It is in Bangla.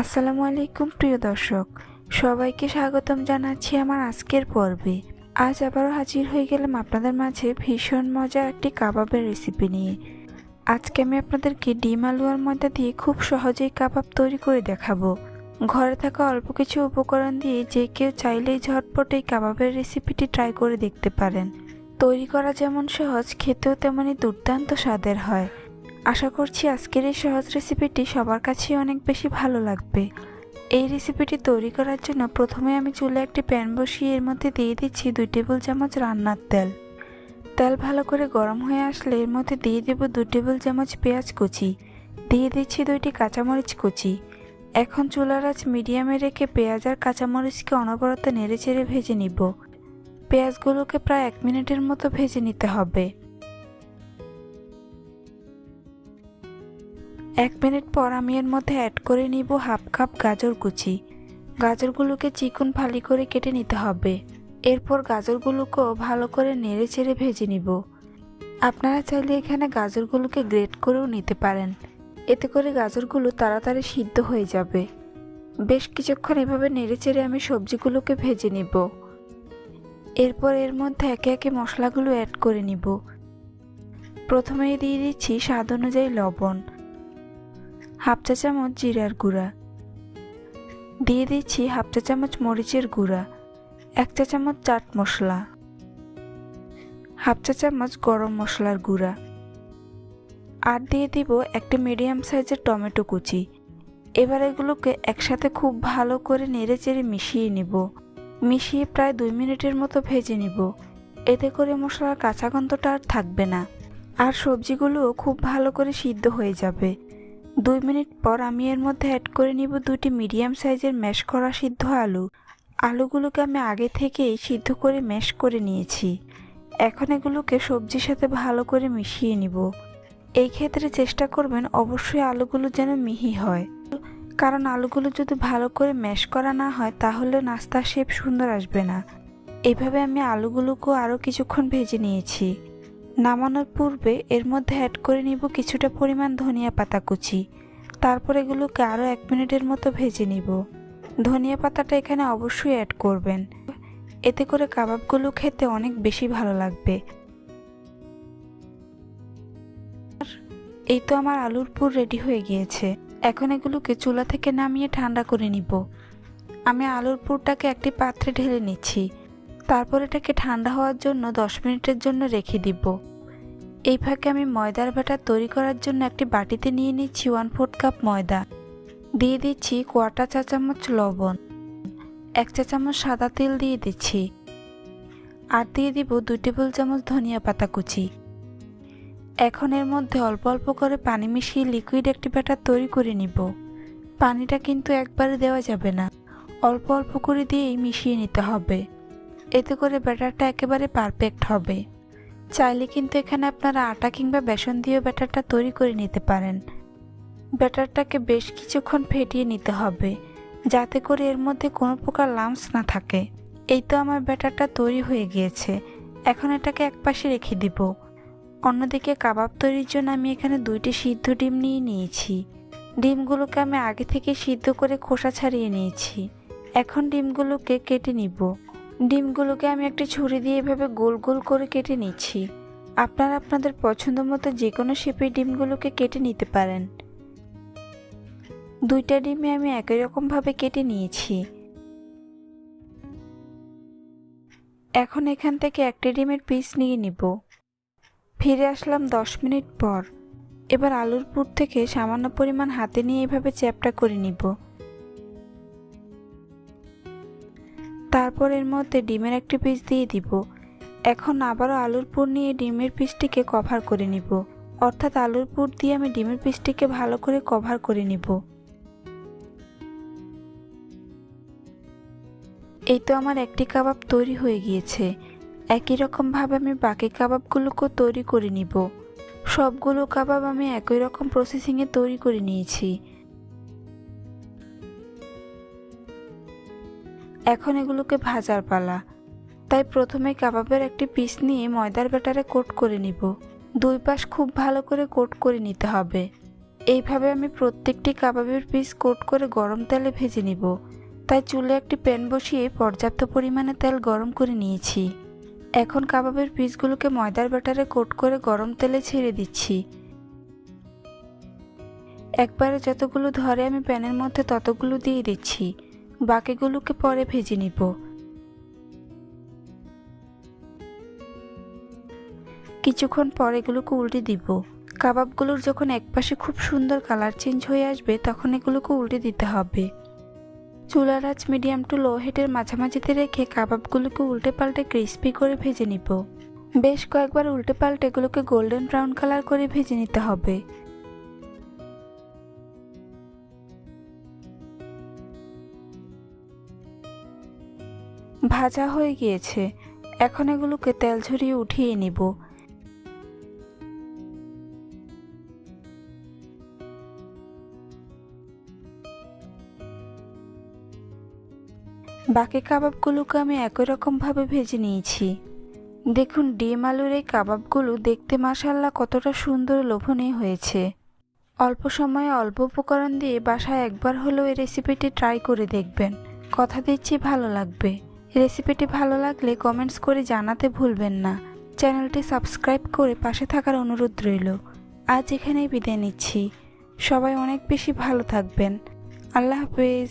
আসসালামু আলাইকুম, প্রিয় দর্শক। সবাইকে স্বাগতম জানাচ্ছি আমার আজকের পর্বে। আজ আবারও হাজির হয়ে গেলাম আপনাদের মাঝে ভীষণ মজার একটি কাবাবের রেসিপি নিয়ে। আজকে আমি আপনাদেরকে ডিম আলু আর ময়দা দিয়ে খুব সহজেই কাবাব তৈরি করে দেখাবো। ঘরে থাকা অল্প কিছু উপকরণ দিয়ে যে কেউ চাইলেই ঝটপট এই কাবাবের রেসিপিটি ট্রাই করে দেখতে পারেন। তৈরি করা যেমন সহজ, খেতেও তেমনই দুর্দান্ত স্বাদের হয়। আশা করছি আজকের এই সহজ রেসিপিটি সবার কাছেই অনেক বেশি ভালো লাগবে। এই রেসিপিটি তৈরি করার জন্য প্রথমে আমি চুলে একটি প্যান বসিয়ে এর মধ্যে দিয়ে দিচ্ছি দুই টেবিল চামচ রান্নার তেল। তেল ভালো করে গরম হয়ে আসলে এর মধ্যে দিয়ে দেব দুই টেবিল চামচ পেঁয়াজ কুচি। দিয়ে দিচ্ছি দুইটি কাঁচামরিচ কুচি। এখন চুলার আঁচ মিডিয়ামে রেখে পেঁয়াজ আর কাঁচামরিচকে অনবরত নেড়ে চেড়ে ভেজে নিব। পেঁয়াজগুলোকে প্রায় এক মিনিটের মতো ভেজে নিতে হবে। এক মিনিট পর আমি এর মধ্যে অ্যাড করে নিব হাফ কাপ গাজর কুচি। গাজরগুলোকে চিকন ফালি করে কেটে নিতে হবে। এরপর গাজরগুলোকেও ভালো করে নেড়ে চেড়ে ভেজে নিব। আপনারা চাইলে এখানে গাজরগুলোকে গ্রেট করেও নিতে পারেন। এতে করে গাজরগুলো তাড়াতাড়ি সিদ্ধ হয়ে যাবে। বেশ কিছুক্ষণ এভাবে নেড়ে চেড়ে আমি সবজিগুলোকে ভেজে নিব। এরপর এর মধ্যে একে একে মশলাগুলো অ্যাড করে নিব। প্রথমেই দিয়ে দিচ্ছি স্বাদ অনুযায়ী লবণ। হাফ চা চামচ জিরার গুঁড়া। দিয়ে দিচ্ছি হাফ চা চামচ মরিচের গুঁড়া, এক চা চামচ চাট মশলা, হাফ চা চামচ গরম মশলার গুঁড়া আর দিয়ে দিব একটা মিডিয়াম সাইজের টমেটো কুচি। এবার এগুলোকে একসাথে খুব ভালো করে নেড়ে চেড়ে মিশিয়ে নিব। মিশিয়ে প্রায় দুই মিনিটের মতো ভেজে নিব। এতে করে মশলার কাঁচা গন্ধটা আর থাকবে না। আর সবজিগুলোও খুব ভালো করে সিদ্ধ হয়ে যাবে। দুই মিনিট পর আমি এর মধ্যে অ্যাড করে নিব দুটি মিডিয়াম সাইজের ম্যাশ করা সিদ্ধ আলু। আলুগুলোকে আমি আগে থেকেই সিদ্ধ করে ম্যাশ করে নিয়েছি। এখন এগুলোকে সবজির সাথে ভালো করে মিশিয়ে নিব। এই ক্ষেত্রে চেষ্টা করবেন অবশ্যই আলুগুলো যেন মিহি হয়। কারণ আলুগুলো যদি ভালো করে ম্যাশ করা না হয়, তাহলে নাস্তার শেপ সুন্দর আসবে না। এভাবে আমি আলুগুলোকেও আরও কিছুক্ষণ ভেজে নিয়েছি। নামানোর পূর্বে এর মধ্যে অ্যাড করে নিব কিছুটা পরিমাণ ধনিয়া পাতা কুচি। তারপর এগুলোকে আরও এক মিনিটের মতো ভেজে নিব। ধনিয়া পাতাটা এখানে অবশ্যই অ্যাড করবেন। এতে করে কাবাবগুলো খেতে অনেক বেশি ভালো লাগবে। এই তো আমার আলুর পুর রেডি হয়ে গিয়েছে। এখন এগুলোকে চুলা থেকে নামিয়ে ঠান্ডা করে নিব। আমি আলুর পুরটাকে একটি পাত্রে ঢেলে নিচ্ছি। তারপর এটাকে ঠান্ডা হওয়ার জন্য দশ মিনিটের জন্য রেখে দিব। এই ফাঁকে আমি ময়দার ব্যাটার তৈরি করার জন্য একটি বাটিতে নিয়ে নিচ্ছি ওয়ান ফোর্থ কাপ ময়দা। দিয়ে দিচ্ছি কোয়াটা চা চামচ লবণ। এক চা চামচ সাদা তেল দিয়ে দিচ্ছি। আর দিয়ে দিব দুই টেবিল চামচ ধনিয়া পাতা কুচি। এখন এর মধ্যে অল্প অল্প করে পানি মিশিয়ে লিকুইড একটি ব্যাটার তৈরি করে নিব। পানিটা কিন্তু একবারে দেওয়া যাবে না। অল্প অল্প করে দিয়েই মিশিয়ে নিতে হবে। এতে করে ব্যাটারটা একেবারে পারফেক্ট হবে। চাইলে কিন্তু এখানে আপনারা আটা কিংবা বেসন দিয়েও ব্যাটারটা তৈরি করে নিতে পারেন। ব্যাটারটাকে বেশ কিছুক্ষণ ফেটিয়ে নিতে হবে, যাতে করে এর মধ্যে কোনো প্রকার লামস না থাকে। এই তো আমার ব্যাটারটা তৈরি হয়ে গিয়েছে। এখন এটাকে একপাশে রেখে দিব। অন্যদিকে কাবাব তৈরির জন্য আমি এখানে দুইটি সিদ্ধ ডিম নিয়ে নিয়েছি। ডিমগুলোকে আমি আগে থেকে সিদ্ধ করে খোসা ছাড়িয়ে নিয়েছি। এখন ডিমগুলোকে কেটে নিব। ডিমগুলোকে আমি একটি ছুরি দিয়ে এভাবে গোল গোল করে কেটে নিচ্ছি। আপনারা আপনাদের পছন্দ মতো যে কোনো শেপের ডিমগুলোকে কেটে নিতে পারেন। দুইটা ডিমে আমি একই রকমভাবে কেটে নিয়েছি। এখন এখান থেকে একটা ডিমের পিস নিয়ে নিব। ফিরে আসলাম দশ মিনিট পর। এবার আলুর পুর থেকে সামান্য পরিমাণ হাতে নিয়ে এভাবে চ্যাপটা করে নিব। তারপর এর মধ্যে ডিমের একটি পিস দিয়ে দিব। এখন আবারও আলুর পুর নিয়ে ডিমের পিসটিকে কভার করে নিব। অর্থাৎ আলুর পুর দিয়ে আমি ডিমের পিসটিকে ভালো করে কভার করে নিব। এই তো আমার একটি কাবাব তৈরি হয়ে গিয়েছে। একই রকমভাবে আমি বাকি কাবাবগুলোকেও তৈরি করে নিব। সবগুলো কাবাব আমি একই রকম প্রসেসিংয়ে তৈরি করে নিয়েছি। এখন এগুলোকে ভাজার পালা। তাই প্রথমে কাবাবের একটি পিস নিয়ে ময়দার ব্যাটারে কোট করে নিব। দুই পাশ খুব ভালো করে কোট করে নিতে হবে। এইভাবে আমি প্রত্যেকটি কাবাবের পিস কোট করে গরম তেলে ভেজে নিব। তাই চুলে একটি প্যান বসিয়ে পর্যাপ্ত পরিমাণে তেল গরম করে নিয়েছি। এখন কাবাবের পিসগুলোকে ময়দার ব্যাটারে কোট করে গরম তেলে ছেড়ে দিচ্ছি। একবারে যতগুলো ধরে আমি প্যানের মধ্যে ততগুলো দিয়ে দিচ্ছি। বাকিগুলোকে পরে ভেজে নিব। কিছুক্ষণ পর এগুলোকে উল্টে দিব। কাবাবগুলোর যখন একপাশে খুব সুন্দর কালার চেঞ্জ হয়ে আসবে, তখন এগুলোকে উল্টে দিতে হবে। চুলার আঁচ মিডিয়াম টু লো হিটের মাঝামাঝিতে রেখে কাবাবগুলোকে উল্টে পাল্টে ক্রিস্পি করে ভেজে নিব। বেশ কয়েকবার উল্টে পাল্টে এগুলোকে গোল্ডেন ব্রাউন কালার করে ভেজে নিতে হবে। ভাজা হয়ে গিয়েছে। এখন এগুলোকে তেল ঝরিয়ে উঠিয়ে নিব। বাকি কাবাবগুলোকে আমি একই রকমভাবে ভেজে নিয়েছি। দেখুন, ডিম আলুর এই কাবাবগুলো দেখতে মাসাল্লা কতটা সুন্দর লোভনীয় হয়েছে। অল্প সময়ে অল্প উপকরণ দিয়ে বাসায় একবার হলেও এই রেসিপিটি ট্রাই করে দেখবেন। কথা দিচ্ছি, ভালো লাগবে। রেসিপিটি ভালো লাগলে কমেন্টস করে জানাতে ভুলবেন না। চ্যানেলটি সাবস্ক্রাইব করে পাশে থাকার অনুরোধ রইল। আজ এখানেই বিদায় নিচ্ছি। সবাই অনেক বেশি ভালো থাকবেন। আল্লাহ হাফেজ।